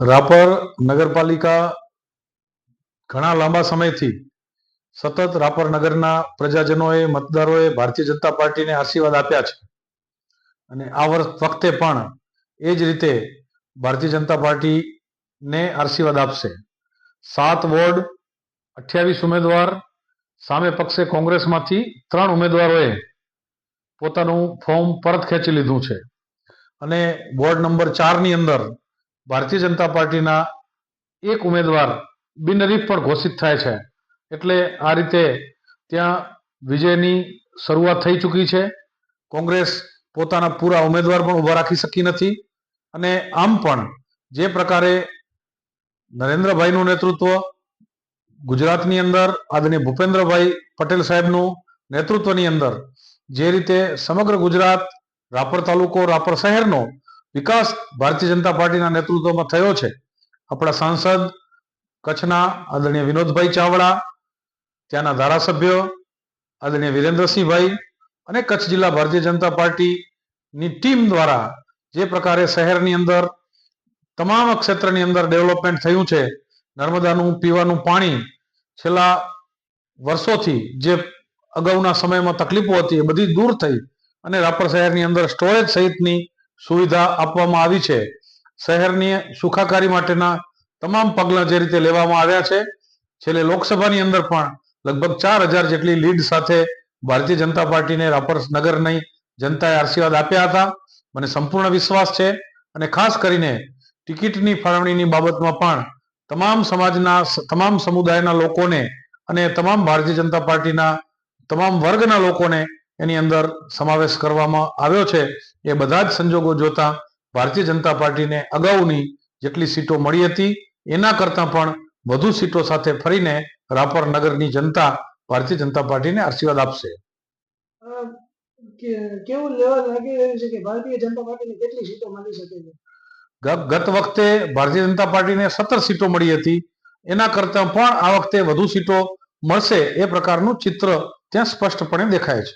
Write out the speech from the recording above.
રાપર નગરપાલિકા ઘણા લાંબા સમયથી સતત રાપર નગરના પ્રજાજનોએ, મતદારોએ ભારતીય જનતા પાર્ટીને આશીર્વાદ આપ્યા છે. અને આ વર્ષ વખતે પણ એ જ રીતે ભારતીય જનતા પાર્ટીને આશીર્વાદ આપશે. સાત વોર્ડ, અઠ્યાવીસ ઉમેદવાર, સામે પક્ષે કોંગ્રેસમાંથી ત્રણ ઉમેદવારોએ પોતાનું ફોર્મ પરત ખેંચી લીધું છે. અને વોર્ડ નંબર ચારની અંદર ભારતીય જનતા પાર્ટીના એક ઉમેદવાર બિનરીફ પણ ઘોષિત થાય છે. એટલે આ રીતે ત્યાં વિજયની શરૂઆત થઈ ચૂકી છે. કોંગ્રેસ પોતાના પૂરા ઉમેદવાર પણ ઊભા રાખી શકી નથી. અને આમ પણ જે પ્રકારે નરેન્દ્રભાઈનું નેતૃત્વ ગુજરાતની અંદર, આદરણીય ભૂપેન્દ્રભાઈ પટેલ સાહેબનું નેતૃત્વની અંદર જે રીતે સમગ્ર ગુજરાત રાપર તાલુકો, રાપર શહેરનો વિકાસ ભારતીય જનતા પાર્ટીના નેતૃત્વમાં થયો છે. આપણા સાંસદ કચ્છના આદરણીય વિનોદભાઈ ચાવડા, ત્યાંના ધારાસભ્ય આદરણીય વિરેન્દ્રસિંહભાઈ અને કચ્છ જિલ્લા ભારતીય જનતા પાર્ટીની ટીમ દ્વારા જે પ્રકારે શહેરની અંદર તમામ ક્ષેત્રની અંદર ડેવલપમેન્ટ થયું છે, નર્મદાનું, પીવાનું પાણી, છેલ્લા વર્ષોથી જે અગાઉના સમયમાં તકલીફો હતી એ બધી દૂર થઈ. અને રાપર શહેરની અંદર સ્ટોરેજ સહિતની સુવિધા આપવામાં આવી છે. શહેરની સુખાકારી માટેના તમામ પગલાં જે રીતે લેવામાં આવ્યા છે, છેલ્લે લોકસભાની અંદર પણ લગભગ ચાર હજાર જેટલી લીડ સાથે ભારતીય જનતા પાર્ટીને રાપર નગરની જનતાએ આશીર્વાદ આપ્યા હતા. મને સંપૂર્ણ વિશ્વાસ છે અને ખાસ કરીને ટિકિટની ફાળવણીની બાબતમાં પણ તમામ સમાજના, તમામ સમુદાયના લોકોને અને તમામ ભારતીય જનતા પાર્ટીના તમામ વર્ગના લોકોને એની અંદર સમાવેશ કરવામાં આવ્યો છે. એ બધા જ સંજોગો જોતા ભારતીય જનતા પાર્ટીને અગાઉની જેટલી સીટો મળી હતી એના કરતાં પણ વધુ સીટો સાથે ફરીને રાપર નગરની જનતા ભારતીય જનતા પાર્ટીને આશીર્વાદ આપશે. કેવું લેવલ લાગી રહ્યું છે કે ભારતીય જનતા પાર્ટીને કેટલી સીટો મળી શકે છે? ગત વખતે ભારતીય જનતા પાર્ટીને સત્તર સીટો મળી હતી. એના કરતાં પણ આ વખતે વધુ સીટો મળશે એ પ્રકારનું ચિત્ર ત્યાં સ્પષ્ટપણે દેખાય છે.